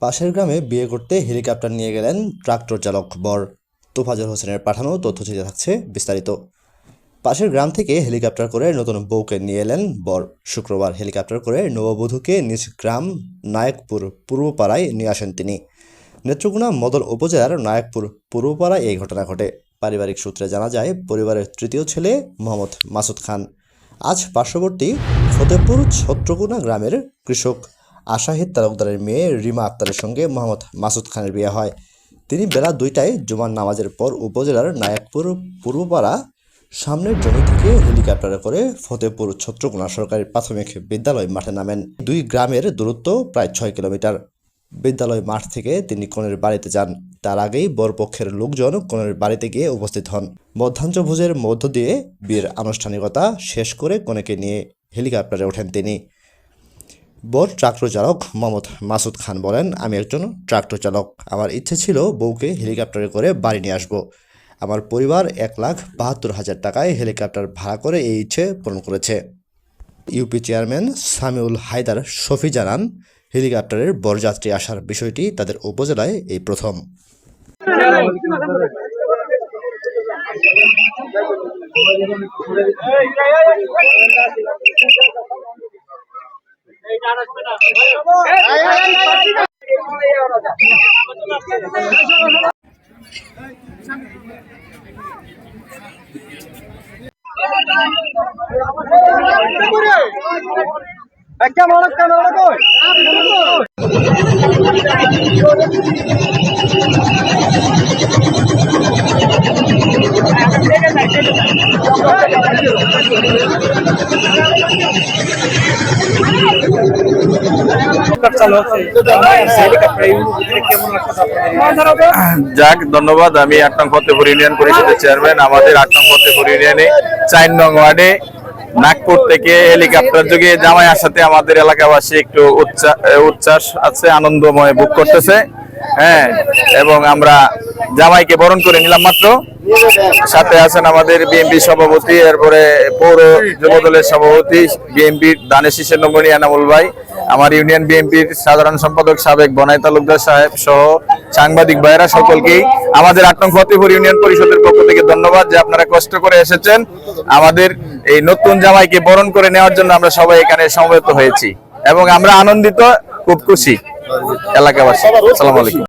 পাশের গ্রামে বিয়ে করতে হেলিকপ্টার নিয়ে গেলেন ট্রাক্টর চালক বর। তোফাজল হোসেনের পাঠানো তথ্যচিত্রে থাকছে বিস্তারিত। পাশের গ্রাম থেকে হেলিকপ্টার করে নতুন বউকে নিয়ে এলেন বর। শুক্রবার হেলিকপ্টার করে নববধূকে নিজ গ্রাম নায়কপুর পূর্বপাড়ায় নিয়ে আসেন তিনি। নেত্রকোনা মদল উপজেলার নায়কপুর পূর্বপাড়ায় এই ঘটনা ঘটে। পারিবারিক সূত্রে জানা যায়, পরিবারের তৃতীয় ছেলে মোহাম্মদ মাসুদ খান। আজ পার্শ্ববর্তী ফতেপুর ছত্রকোনা গ্রামের কৃষক। আশাহিদ তালুকদারের মেয়ে রিমা আক্তারের সঙ্গে মোহাম্মদ মাসুদ খানের বিয়ে হয়। তিনি বেলা দুইটায় জুমার নামাজের পর উপজেলার নায়কপুর পূর্বপাড়া সামনের জমি থেকে হেলিকপ্টারে করে ফতেপুর ছত্রকোনা সরকারি প্রাথমিক বিদ্যালয় মাঠে নামেন। দুই গ্রামের দূরত্ব প্রায় ছয় কিলোমিটার। বিদ্যালয় মাঠ থেকে তিনি কনের বাড়িতে যান। তার আগেই বরপক্ষের লোকজন কনের বাড়িতে গিয়ে উপস্থিত হন। মধ্যাহ্নভোজের মধ্য দিয়ে বিয়ের আনুষ্ঠানিকতা শেষ করে কনেকে নিয়ে হেলিকপ্টারে ওঠেন তিনি। বর ট্রাক্টর চালক মোহাম্মদ মাসুদ খান বলেন আমি একজন ট্রাক্টর চালক আমার ইচ্ছে ছিল বউকে হেলিকপ্টারে করে বাড়ি নিয়ে আসব আমার পরিবার এক লাখ বাহাত্তর হাজার টাকায় হেলিকপ্টার ভাড়া করে এই ইচ্ছে পূরণ করেছে ইউপি চেয়ারম্যান সামিউল হায়দার শফি জানান হেলিকপ্টারের বরযাত্রী আসার বিষয়টি তাদের উপজেলায় এই প্রথম ক্যামেরা ক্যামেরা কই যাক, ধন্যবাদ। আমি আট নং ফতেপুর ইউনিয়ন পরিষদের চেয়ারম্যান, আমাদের আট নং ফতেপুর ইউনিয়নে চার নং ওয়ার্ডে নাগপুর থেকে হেলিকপ্টার যোগে জামাই আসাতে আমাদের এলাকাবাসী একটু উচ্ছ্বাস আছে, আনন্দময় বুক করতেছে। হ্যাঁ এবং আমরা জামাইকে বরণ করে নিলাম মাত্র। সাথে আছেন আমাদের বিএনপি সভাপতি, এরপরে পৌর যুবদলের সভাপতি, বিএনপির দানেশ শীষের নমনী এনামুল ভাই। আমার ইউনিয়ন বিএনপির সাধারণ সম্পাদক সাবেক বনাই তালুকদার সাহেব সহ সাংবাদিক ভাইরা সকলকেই আমাদের আট ফতেপুর ইউনিয়ন পরিষদের পক্ষ থেকে ধন্যবাদ যে আপনারা কষ্ট করে এসেছেন। আমাদের এই নতুন জামাইকে বরণ করে নেওয়ার জন্য আমরা সবাই এখানে সমবেত হয়েছি এবং আমরা আনন্দিত, খুব খুশি। এলাকাবাসী, আসসালামু আলাইকুম।